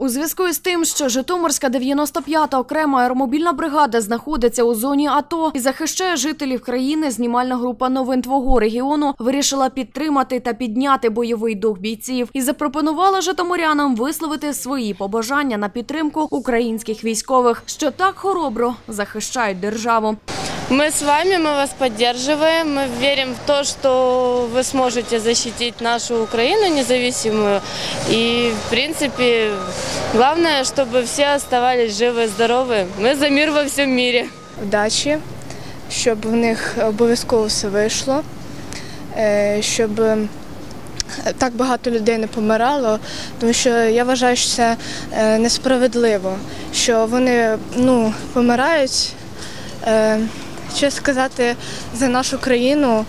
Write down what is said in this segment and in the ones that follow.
У зв'язку із тим, що Житомирська 95-та окрема аеромобільна бригада знаходиться у зоні АТО і захищає жителів країни, знімальна група новин твого регіону вирішила підтримати та підняти бойовий дух бійців і запропонувала житомирянам висловити свої побажання на підтримку українських військових, що так хоробро захищають державу. Мы с вами, мы вас поддерживаем, мы верим в то, что вы сможете защитить нашу Украину независимую. И, в принципе, главное, чтобы все оставались живы и здоровы. Мы за мир во всем мире. вдачі, щоб в них обов'язково все вийшло, е, щоб е, так багато людей не помирало, тому що я вважаю, що це е, несправедливо, що вони ну, помирають, е, що сказати, за нашу країну.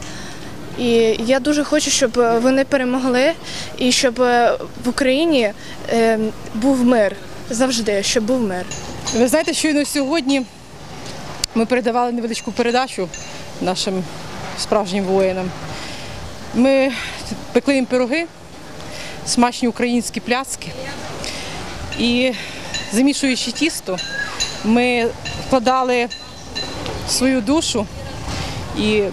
І я дуже хочу, щоб вони перемогли і щоб е, в Україні е, був мир завжди, щоб був мир. Ви знаєте, щойно сьогодні ми передавали невеличку передачу нашим справжнім воїнам. Ми пекли їм пироги, смачні українські пляцки. І замішуючи тісто, ми вкладали свою душу і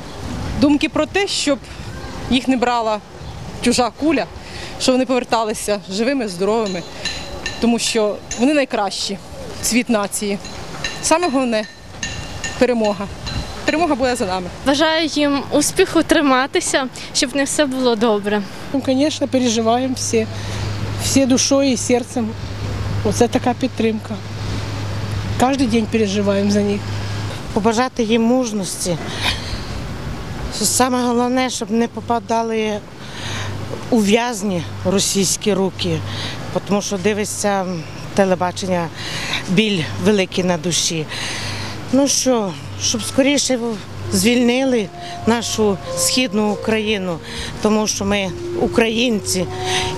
думки про те, щоб їх не брала чужа куля, щоб вони поверталися живими, здоровими, тому що вони найкращі цвіт нації. Саме головне перемога. Перемога буде за нами. Бажаю їм успіху триматися, щоб них все було добре. Ну, Конечно, переживаем все, все душою і серцем. Оце така підтримка. Кожен день переживаємо за них. побажати їм мужності. Саме головне, щоб не попадали у в'язні російські руки, тому що дивишся телебачення, біль великий на душі. Ну що, щоб скоріше звільнили нашу східну Україну, тому що ми українці.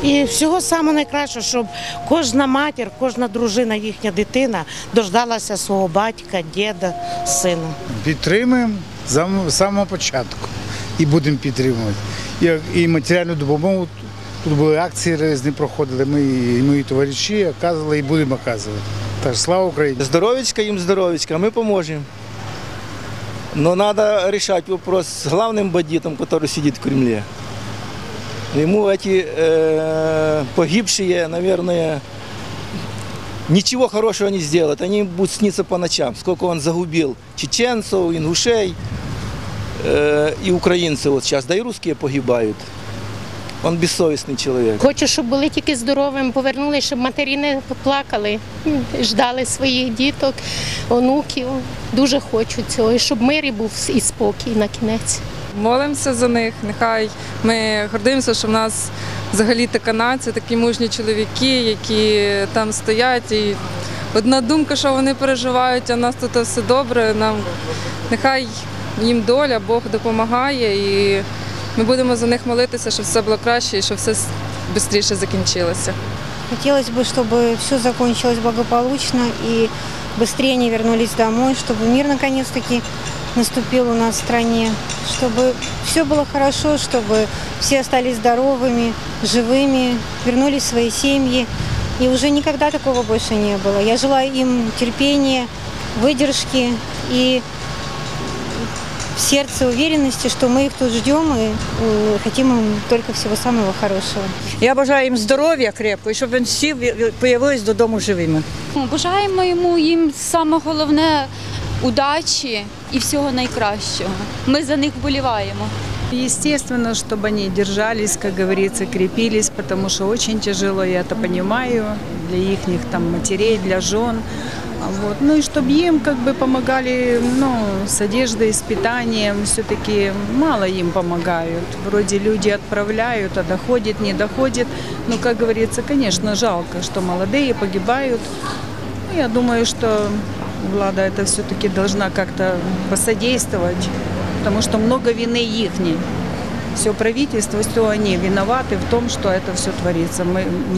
І всього самого найкращого, щоб кожна матір, кожна дружина, їхня дитина дождалася свого батька, діда, сина. Підтримуємо з самого- з самого початку і будемо підтримувати. І, і матеріальну допомогу. Тут були акції різні проходили, ми і мої товариші оказували і будемо оказувати. Так, що слава Україні! Здоровечка им здоровечка, мы поможем. Но надо решать вопрос с главным бандитом, который сидит в Кремле. Ему эти э, погибшие, наверное, ничего хорошего не сделают. Они будут сниться по ночам. Сколько он загубил чеченцев, ингушей э, и украинцев вот сейчас. Да и русские погибают. Он бессовестный человек. Хочу, щоб були тільки здоровими, повернулися, щоб матері не плакали, ждали своїх діток, онуків. Дуже хочу цього, і щоб мир і був і спокій на кінець. Молимося за них. Нехай ми гордимося, що в нас взагалі така нація, такі мужні чоловіки, які там стоять. І одна думка, що вони переживають, а в нас тут все добре. Нам нехай їм доля, Бог допомагає, і ми будемо за них молитися, щоб все було краще і щоб все швидше закінчилося. Хотелось бы, чтобы все закончилось благополучно и быстрее они вернулись домой, чтобы мир наконец-таки наступил у нас в стране, чтобы все было хорошо, чтобы все остались здоровыми, живыми, вернулись в свои семьи. И уже никогда такого больше не было. Я желаю им терпения, выдержки и в сердце уверенности, что мы их тут ждем и э, хотим им только всего самого хорошего. Я бажаю їм здоров'я крепко, і щоб вони всі появились додому живими. Бажаємо йому їм саме головне удачі і всього найкращого. Ми за них вболіваємо. Естественно, чтобы они держались, как говорится, крепились, потому что очень тяжело, я это понимаю, для их там матерей, для жен. А Вот. Ну и чтобы им как бы помогали ну, с одеждой, с питанием, все-таки мало им помогают. Вроде люди отправляют, а доходит, не доходит. Ну, как говорится, конечно, жалко, что молодые погибают. Ну, Я думаю, что влада это все-таки должна как-то посодействовать, потому что много вины ихней. Все правительство, все они виноваты в том, что это все творится.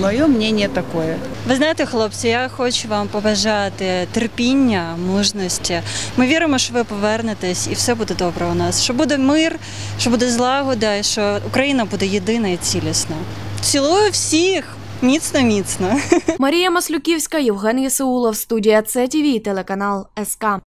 Мое мнение такое. Ви знаєте, хлопці, я хочу вам побажати терпіння, мужності. Ми віримо, що ви повернетесь і все буде добре у нас. Що буде мир, що буде злагода, і що Україна буде єдина і цілісна. Цілую всіх, Міцно, міцно. Марія Маслюківська, Євген Єсеулов, студія ЦТВ, телеканал СК.